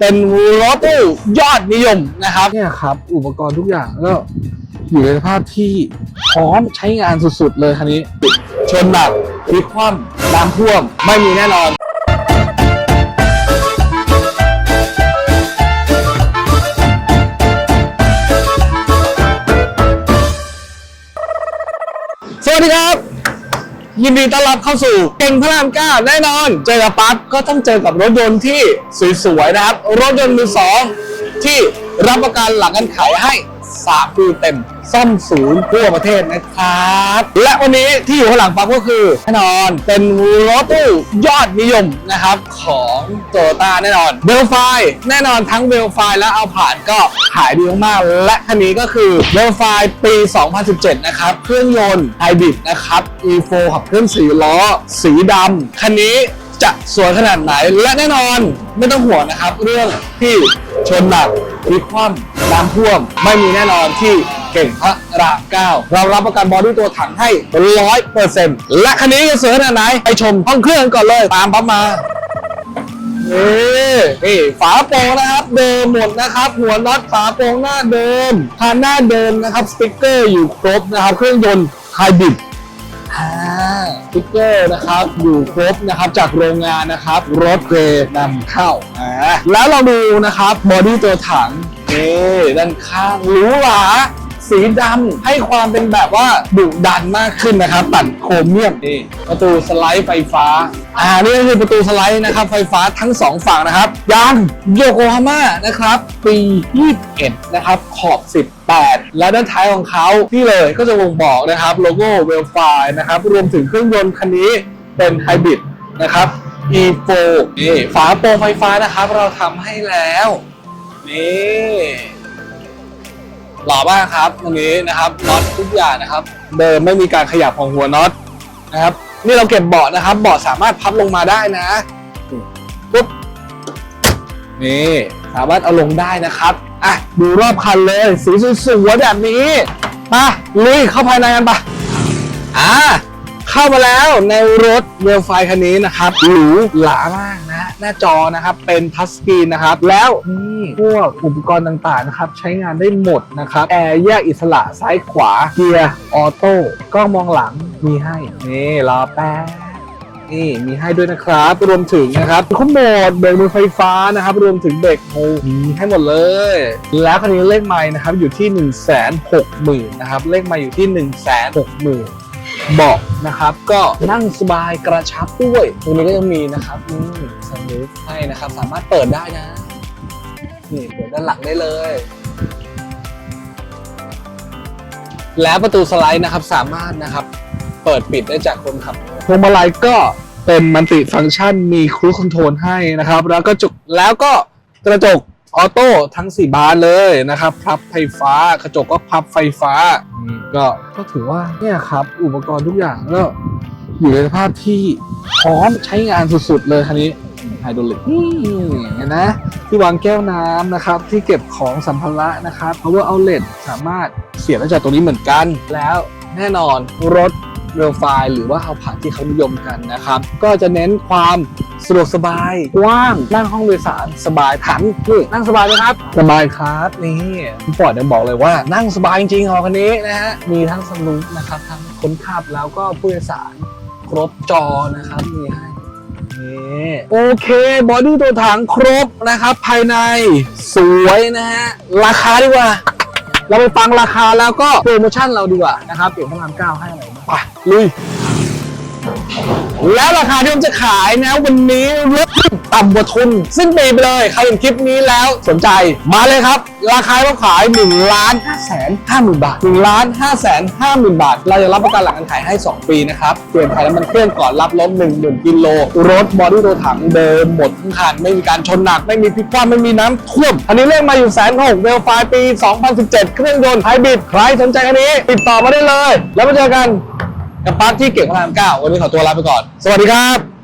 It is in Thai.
เป็นรถตู้ยอดนิยมนะครับเนี่ยครับ อุปกรณ์ทุกอย่างก็อยู่ในสภาพที่พร้อมใช้งานสุดๆเลยคันนี้ ชนหนักพลิกคว่ำน้ำท่วม ไม่มีแน่นอนสวัสดีครับ ยินดีต้อนรับเข้าสู่เก่งพระรามเก้าแน่นอน เจอกับปั๊บก็ต้องเจอกับรถยนต์ที่สวยๆนะครับ รถยนต์มือสองที่รับประกันหลังการขายให้ 3 ปีเต็ม ซ่อมศูนย์ทั่วประเทศนะครับ และวันนี้ที่อยู่ข้างหลังปั๊บก็คือแน่นอนเป็นรถตู้ยอดนิยมนะครับของโตโยต้าแน่นอนเบลไฟแน่นอนทั้งเบลไฟและเอาผ่านก็ขายดีมากๆ และคันนี้ก็คือเบลไฟปี 2017 นะครับ เครื่องยนต์ไฮบริดนะครับ E4 ขับเคลื่อนสี่ล้อ สีดำคันนี้ จะสวยขนาดไหน และแน่นอนไม่ต้องห่วงนะครับ เรื่องที่ชนหนักพลิกคว่ำน้ำท่วม ไม่มีแน่นอนที่เก่งพระรามเก้าเรารับประกันบอดี้ตัวถังให้ร้อยเปอร์เซ็นต์และคันนี้จะสวยขนาดไหน ไปชมห้องเครื่องก่อนเลยตามปั๊บมานี่นี่ฝาโปรงนะครับ เดิมหมดนะครับ หัวน็อตฝาโปรงหน้าเดิมพานหน้าเดิมนะครับสติ๊กเกอร์อยู่ครบนะครับ เครื่องยนต์ไฮบริด อ่าสติ๊กเกอร์นะครับอยู่ครบนะครับจากโรงงานนะครับรถเกรนนำเข้าอ่าแล้วเราดูนะครับบอดี้ตัวถังนี่ด้านข้างหรูหรา สีดำให้ความเป็นแบบว่าดุดันมากขึ้นนะครับ ตัดโครเมียมนี่ประตูสไลด์ไฟฟ้า อ่านี่ก็คือประตูสไลด์นะครับ ไฟฟ้าทั้งสองฝั่งนะครับ ยางโยโกฮาม่านะครับ ปี 21 นะครับ ขอบ 18 และด้านท้ายของเขาที่เลยก็จะบ่งบอกนะครับ โลโก้เวลไฟนะครับ รวมถึงเครื่องยนต์คันนี้เป็นไฮบริดนะครับ E4 นี่ฝาโปรไฟฟ้านะครับ เราทำให้แล้วนี่ หล่อมากครับตรงนี้นะครับน็อตทุกอย่างนะครับ เดิมไม่มีการขยับของหัวน็อตนะครับ นี่เราเก็บเบาะนะครับ เบาะสามารถพับลงมาได้นะปุ๊บนี่สามารถเอาลงได้นะครับอะดูรอบคันเลยสีสวยๆแบบนี้มาลุยเข้าภายในกันปะอ่าเข้ามาแล้วในรถเวลไฟคันนี้นะครับหรูหรามากนะ หน้าจอนะครับเป็นทัชสกรีนนะครับ แล้วนี่พวกอุปกรณ์ต่างๆนะครับ ใช้งานได้หมดนะครับแอร์แยกอิสระซ้ายขวาเกียร์ออโต้กล้องมองหลังมีให้ นี่รอแป๊บนี่มีให้ด้วยนะครับ รวมถึงนะครับคอมโหมดเบรกมือไฟฟ้านะครับ รวมถึงเบรกโฮมีให้หมดเลย แล้วคันนี้เลขไม้นะครับอยู่ที่ 1 6 0 0 0 0นะครับเลขไม้อยู่ที่ 1 6 0 0 0 0 เบาะนะครับ ก็นั่งสบายกระชับด้วยตรงนี้ก็ยังมีนะครับนี่ซันรูฟให้นะครับ สามารถเปิดได้นะ นี่เปิดด้านหลังได้เลย แล้วประตูสไลด์นะครับ สามารถนะครับ เปิดปิดได้จากคนขับพวงมาลัยก็เป็นมัลติฟังก์ชันมีครูคอนโทรลให้นะครับ แล้วก็จุกแล้วก็กระจกออโต้ทั้ง 4 บานเลยนะครับพับไฟฟ้ากระจกก็พับไฟฟ้า นี้ก็ก็ถือว่าเนี่ยครับ อุปกรณ์ทุกอย่างก็อยู่ในสภาพที่พร้อมใช้งานสุดๆเลยคันนี้ไฮดรอลิกนี่เห็นนะที่วางแก้วน้ำนะครับ ที่เก็บของสัมภาระนะครับ power outlet สามารถเสียบได้จากตรงนี้เหมือนกันแล้วแน่นอนรถ เรลไฟล์หรือว่าเอาผ่านที่เขานิยมกันนะครับ ก็จะเน้นความสะดวกสบายกว้างนั่งห้องโดยสารสบายถังนี่นั่งสบายไหมครับ สบายครับนี่คุณปอดเนี่ยบอกเลยว่านั่งสบายจริงๆขอคันนี้นะฮะมีทั้งสนุกนะครับทั้งคนขับแล้วก็ผู้โดยสารครบจอนะครับมีให้นี่โอเค บอดี้ตัวถังครบนะครับ ภายในสวยนะฮะ ราคาดีกว่า เราไปฟังราคาแล้วก็โปรโมชั่นเราดีกว่านะครับเปลี่ยนพระรามเก้าให้อะไรไปลุย แล้วราคาที่ผมจะขายนะวันนี้ ลดต่ำกว่าทุนซึ่งปีไปเลย ใครเห็นคลิปนี้แล้วสนใจมาเลยครับ ราคาเราขาย1ล้าน5แสน5หมื่นบาท1ล้าน5แสน5หมื่นบาท เราจะรับประกันหลังการขายให้ 2 ปีนะครับเปลี่ยนถ่ายน้ำมันเครื่องก่อนรับรถ1 0,000กิโลรถบอดี้ตัวถังเดิมหมดทั้งคันไม่มีการชนหนัก ไม่มีพลิกคว่ำไม่มีน้ำท่วมอันนี้เลขมาอยู่แสนหกเวลไฟปี 2017 เครื่องยนต์ไฮบริดใครสนใจคันนี้ ติดต่อมาได้เลย แล้วมาเจอกันกับปั๊บที่เก่งพระรามเก้าวันนี้ขอตัวลาไปก่อน สวัสดีครับ